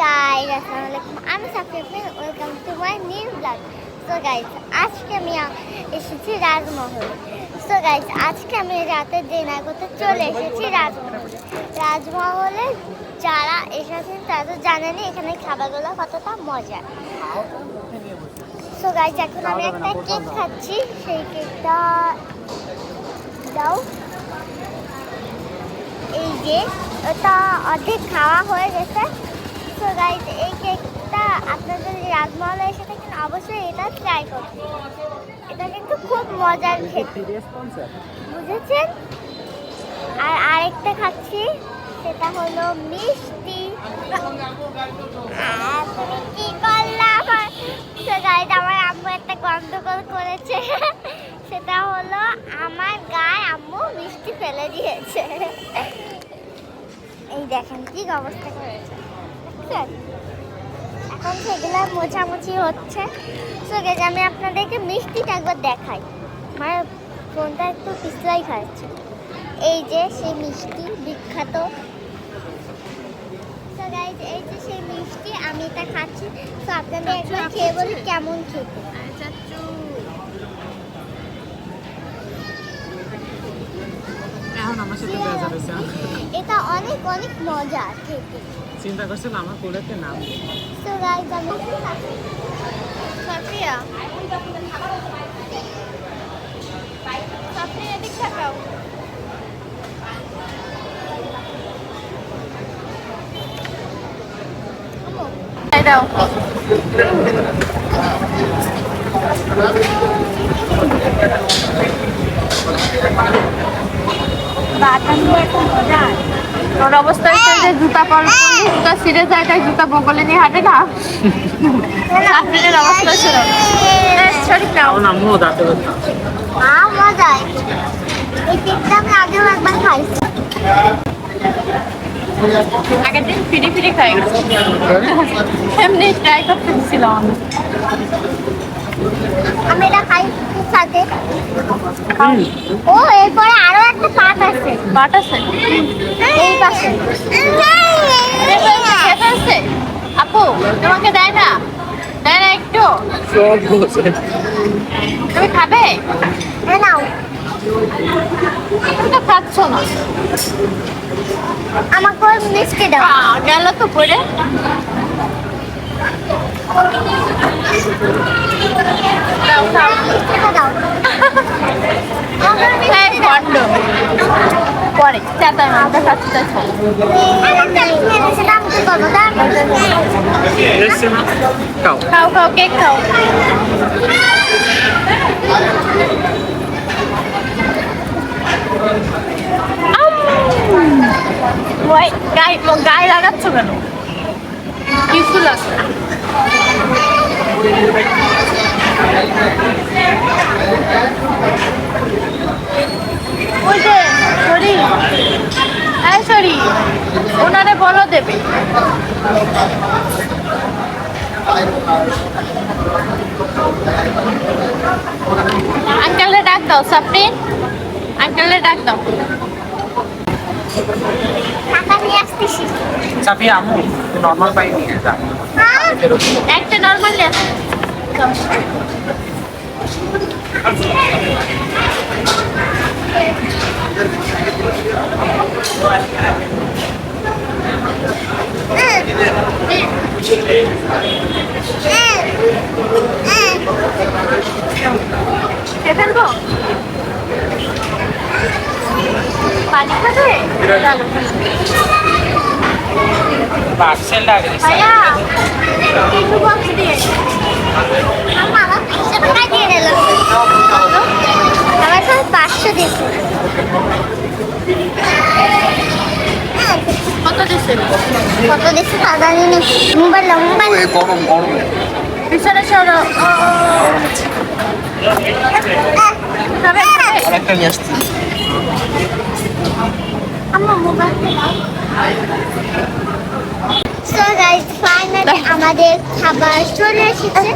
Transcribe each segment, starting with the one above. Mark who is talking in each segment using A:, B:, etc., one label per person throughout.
A: Guys আসসালামু আলাইকুম আমি Safiya welcome to my new blog so guys আজকে আমি এসেছি রাজমহলে। সো গাইস আজকে আমি রাতে করতে চলে এসেছি রাজমহলে। রাজমহলে যারা এসেছেন তারা তো জানেনই এখানে খাবারগুলো কতটা মজা। সো গাইস এখন আমি একটা কেক খাচ্ছি। সেই কেকটা দাও। এই যে ওটা অর্ধেক খাওয়া হয়ে গেছে। তো গাইজ এই কেকটা আপনাদের রাজমহলে এসে থাকেন অবশ্যই এটা ট্রাই করবেন এটা কিন্তু খুব মজার খেতে বুঝেছেন? আর আরেকটা খাচ্ছি সেটা হলো মিষ্টি। তুমি কি করলা আমার? তো গাইজ আমার আম্মু একটা গন্ডগোল করেছে। সেটা হলো আমার গায়ে আম্মু মিষ্টি ফেলে দিয়েছে। এই দেখেন কি অবস্থা করেছে। দেখছেন? এখন সেগুলো মোছামুছি হচ্ছে। সো গেছে আমি আপনাদেরকে মিষ্টিটা একবার দেখাই। আমার ফোনটা একটু পিছলাই খাচ্ছে এই যে সেই মিষ্টি বিখ্যাত। এই যে সেই মিষ্টি আমি এটা খাচ্ছি। তো আপনাদের একবার খেয়ে বলি কেমন খেতে।
B: আমার সাথে বেজার হয়েছে
A: এটা অনেক অনেক মজা খেতে।
B: চিন্তা করছিলাম আমার কোলেতে নাম
A: তো গাইজ আমি সাফিয়া? সাফিয়া এদিক তাকাও।
C: দাও তোর অবস্থা হচ্ছে যে জুতা পর জুতা ছিঁড়ে যায় তাই জুতা বগলে নিয়ে হাঁটে না? সাফরিনের অবস্থা ছিল। শরীর
B: দাঁতে ব্যথা
A: মজা এই কেকটা আমি আগেও একবার খাইছি
C: আগের দিন ফিরি ফিরি খাই। এমনি ট্রাই করতে দিছিলাম আমি।
A: আমি এটা খাই সাথে। ও এরপরে আরও একটা পাট আছে।
C: বাট আছে?
A: এই পাশে।
C: আছে? আপু তোমাকে দেয় না? দেয় না একটু? তুমি খাবে?
A: নাও।
C: তো খাচ্ছ না।
A: আমাকে মিষ্টি দাও।
C: গেল তো পড়ে দাও
A: দাও। আমাকে ওই
C: হ্যাঁ
A: মিষ্টি দাও।
C: বড্ড পরে চাতা আমরা খাচ্ছি তাই খাই।
A: আরেকটা মিষ্টি এনেছে, দাম কি করব? দাম
B: এসছে না খাও
C: খাও খাও কেক খাও ওই গায়ে গায়ে লাগাচ্ছ কেন কিছু লাগছে ওই যে সরি হ্যাঁ সরি ওনারে বলো দেবে আঙ্কেলে ডাক দাও সাপড়ি আঙ্কেলে ডাক দাও।
A: নিয়ে
B: চাপিয়ে আমু নর্মাল পাই নিয়ে যা।
A: হ্যাঁ?
C: একটা নর্মালি আছে খেয়ে পানি খাবে
B: পার্সেলটা আগে
C: ভাইয়া টিস্যু বক্স দিয়ে
A: আমার পাঁচশো টাকা দিয়ে দিল আমার তো পাঁচশো দিয়েছে।
C: কত দিচ্ছে
A: কত দিচ্ছে তা জানি না। মোবাইল মোবাইল
D: গরম গরম।
C: পিছনে সরো। খাবে খাবে
D: নিয়ে আসছি।
A: আমাদের খাবার চলে এসেছে।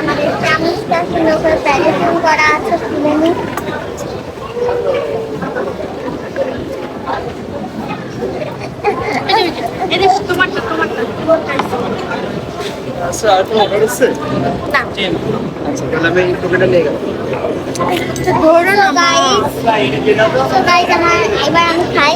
A: আমাদের চামচটা সুন্দর করে প্যাকেটিং করা আছে
B: শুনে তোমারটা তোমারটা। আচ্ছা আর
C: না।
B: আচ্ছা তাহলে আমি টুপিটা নিয়ে গেলাম।
C: তো ধরো না
A: গাইস তো গাইস আমার এবার আমি খাই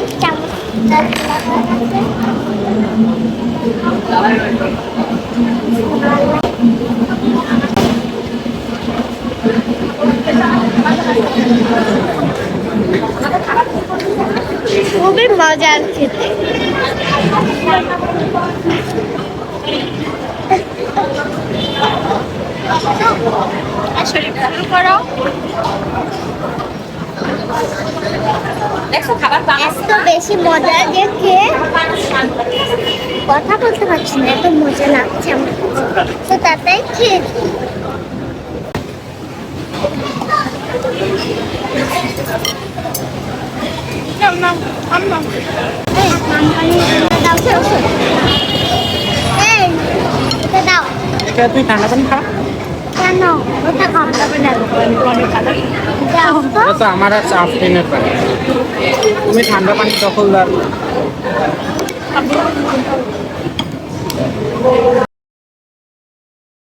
A: খুবই মজার খেতে
C: শরীর শুরু করো দেখো খাবার
A: এত বেশি মজা যে খেয়ে কথা বলতে পারছি না এত মজা লাগছে আমার তো তাতেই খেয়ে
B: তুই ঠান্ডা পানি খা।
A: কেন? ওটা কম দামে
B: তো আমার আছে আফরিনের পানি তুমি ঠান্ডা পানি দখলদার।